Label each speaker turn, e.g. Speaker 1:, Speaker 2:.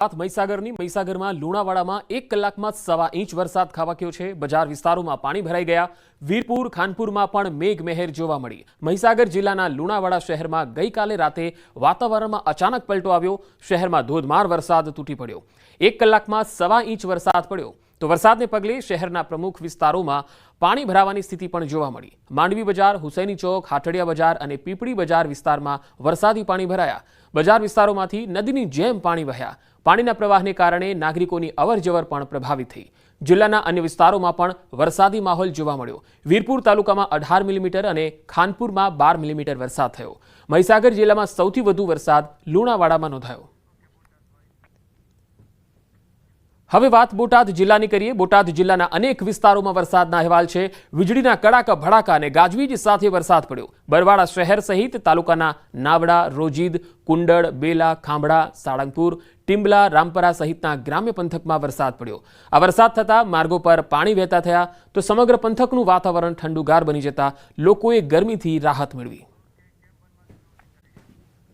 Speaker 1: વાત મહીસાગરની મહીસાગરમાં લુણાવાડામાં એક કલાકમાં સવા ઇંચ વરસાદ ખાબક્યો છે. બજાર વિસ્તારોમાં પાણી ભરાઈ ગયા. વીરપુર, ખાનપુરમાં પણ મેઘમહેર જોવા મળી. મહીસાગર જિલ્લાના લુણાવાડા શહેરમાં ગઈકાલે રાતે વાતાવરણમાં અચાનક પલટો આવ્યો. શહેરમાં ધોધમાર વરસાદ તૂટી પડ્યો. એક કલાકમાં સવા ઇંચ વરસાદ પડ્યો. તો વરસાદને પગલે શહેરના પ્રમુખ વિસ્તારોમાં પાણી ભરાવાની સ્થિતિ પણ જોવા મળી. માંડવી બજાર, હુસૈની ચોક, હાટડિયા બજાર અને પીપળી બજાર વિસ્તારમાં વરસાદી પાણી ભરાયા. બજાર વિસ્તારોમાંથી નદીની જેમ પાણી વહ્યા. પાણીના પ્રવાહને કારણે નાગરિકોની અવરજવર પણ પ્રભાવિત થઈ. જિલ્લાના અન્ય વિસ્તારોમાં પણ વરસાદી માહોલ જોવા મળ્યો. વીરપુર તાલુકામાં અઢાર મિલીમીટર અને ખાનપુરમાં બાર મિલીમીટર વરસાદ થયો. મહીસાગર જિલ્લામાં સૌથી વધુ વરસાદ લુણાવાડામાં નોંધાયો. હવે વાત બોટાદ જિલ્લાની કરીએ. બોટાદ જિલ્લાના અનેક વિસ્તારોમાં વરસાદના અહેવાલ છે. વીજળીના કડાકા, ભડાકા અને ગાજવીજ સાથે વરસાદ પડ્યો. બરવાડા શહેર સહિત તાલુકાના નાવડા, રોજીદ, કુંડળ, બેલા ખાંભડા સાળંગપુર ટીમ્બલા રામપરા સહિતના ગ્રામ્ય પંથકમાં વરસાદ પડ્યો. આ વરસાદ થતાં માર્ગો પર પાણી વહેતા થયા તો સમગ્ર પંથકનું વાતાવરણ ઠંડુગાર બની જતા લોકોએ ગરમીથી રાહત મેળવી.